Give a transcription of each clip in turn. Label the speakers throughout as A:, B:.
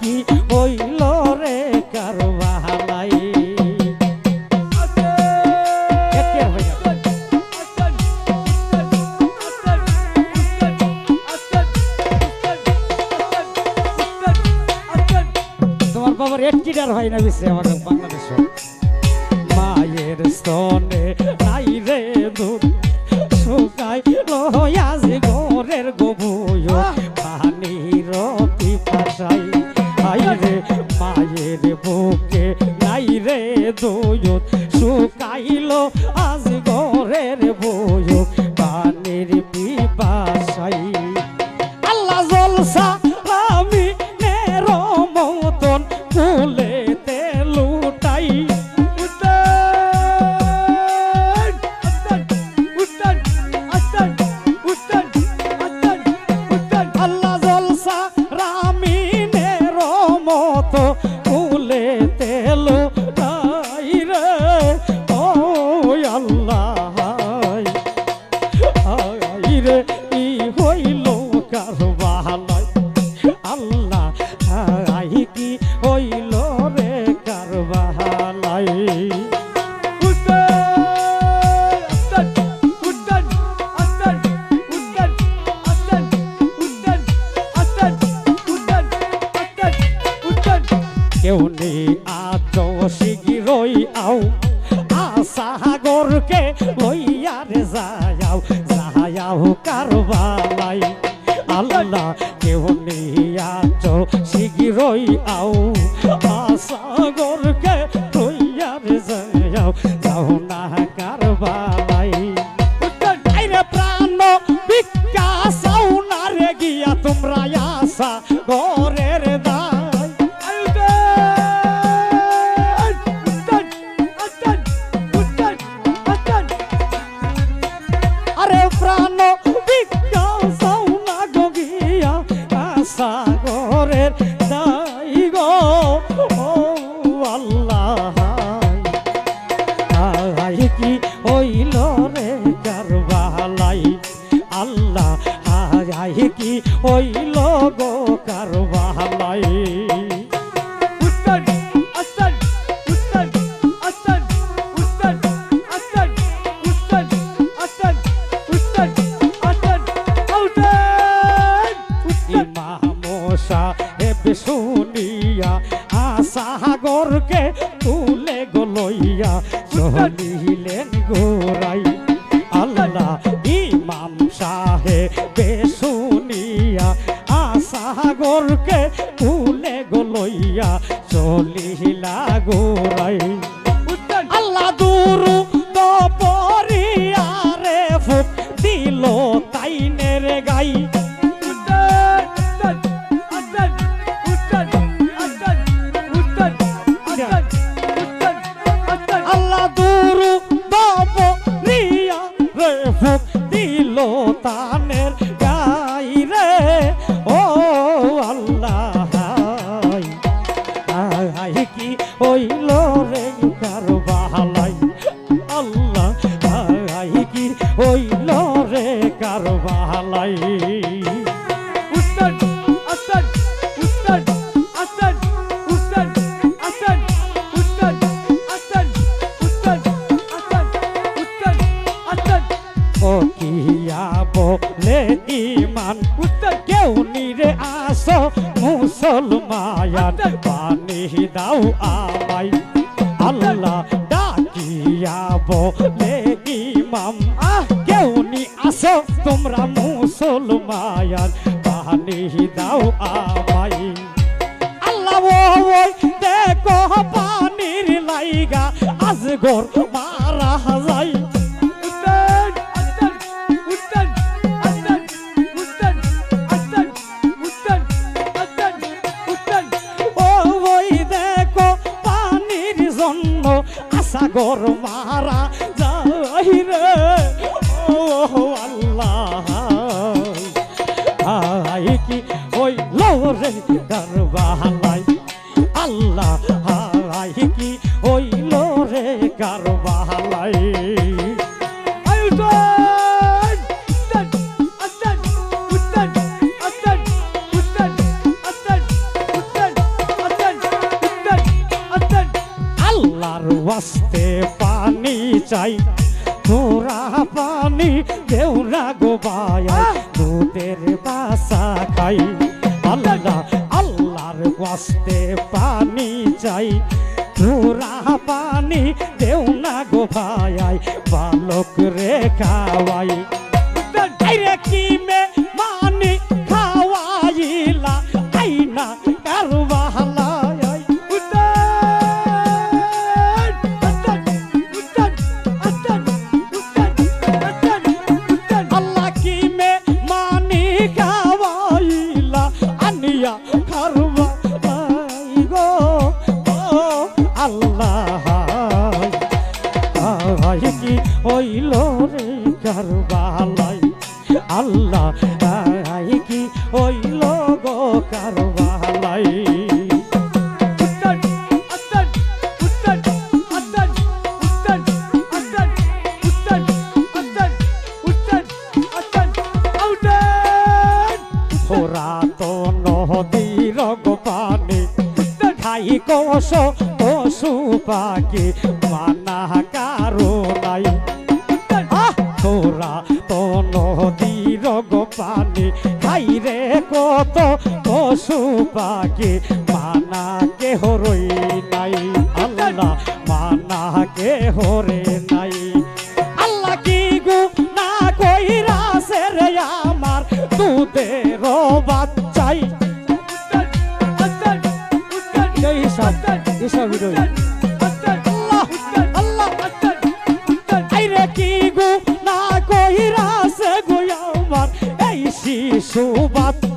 A: কি হইল রে কারবাহালাই তোমার বাবার একটিটার হয় না বিশ্বে আমার বাংলাদেশ। মায়ের স্তনে নাই রে দুধ শুকাই লহয়া যে কহি কি হইল গো কারবালাই। শুনিয়া বালাই উস্তাদ আস্তাদ উস্তাদ আস্তাদ উস্তাদ আস্তাদ উস্তাদ আস্তাদ উস্তাদ আস্তাদ উস্তাদ পানি দাও আমায়। আল্লাহ ডাকিয়া তোমরা মুসলমায়ার বাহানি দাও আমাই আল্লাহ দেখো পানির লাইগা আজ গোর মারা যাই সাগর তোরা পানি দেও না গো ভাই, বালক রে খাওয়াই। কি মে মানি খাওয়াইলা আইনা কারবালাই আল্লাহ কোষ পশু পাখি মানা কারও নাই। তোরা তো নদীর গোপানি খাই রে কত পশু পাখি মানা কে হরই নাই। আল্লাহ মানা কে হরে নাই। আইরে কি গো না কইরা সে গো আমার? এই শিশু বাচ্চাই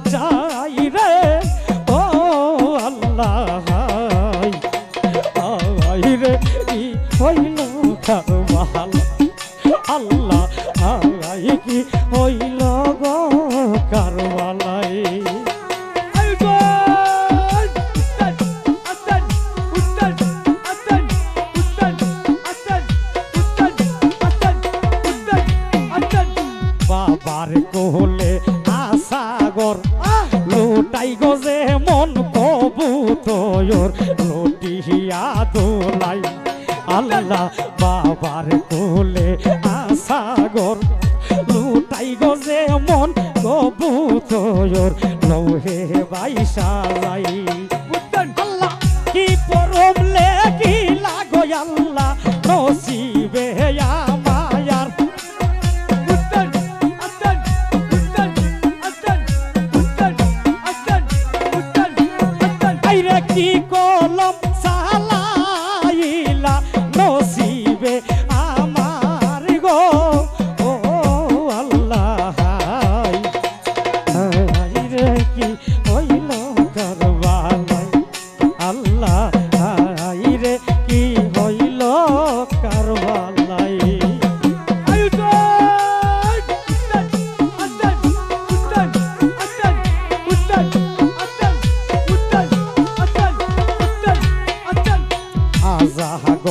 A: বাবার কোলে আসাগর লুটাই গজে মন কবুতর, লুটিয়া দোলাই। আল্লাহ বাবার কোলে আসাগর লুটাই গজে মন কবুতর, লৌহে বাইসালাই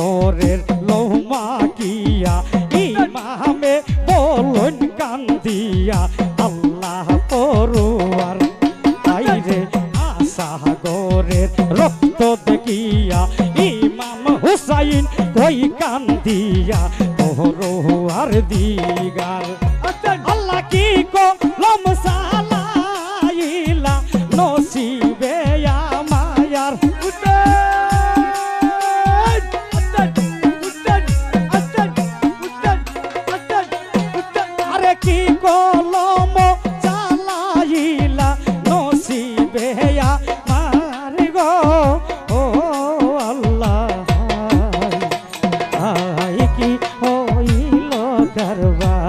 A: আজাগরের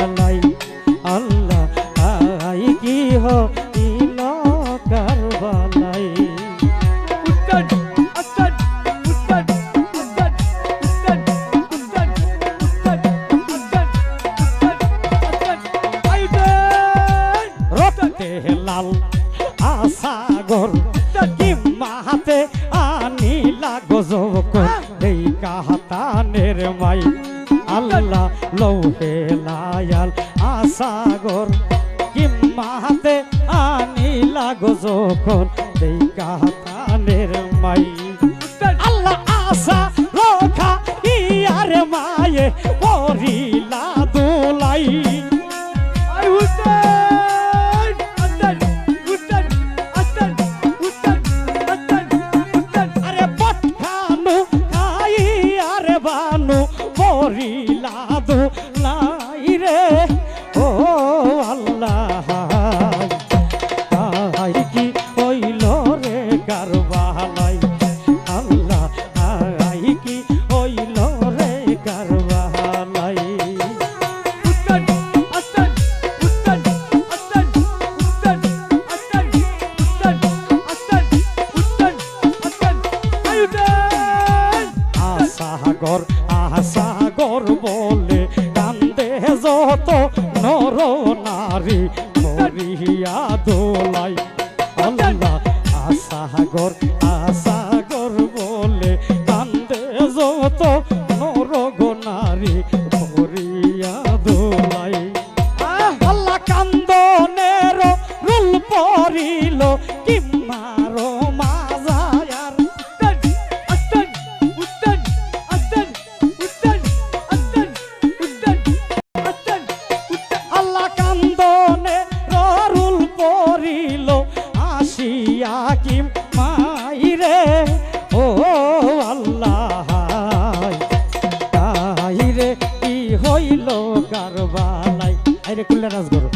A: কারবালাই আল্লাহ আই কি হইল কারবালাই রক্তে লাল আসাগর কি মাহাতে আনিলা গজবকর এই কাহাতানের মাই আল্লাহ লৌহে লায়াল আসাগর কি আনিলা আনিলা যখন এই কাহাতানের মাই কুল্লা রাজগড়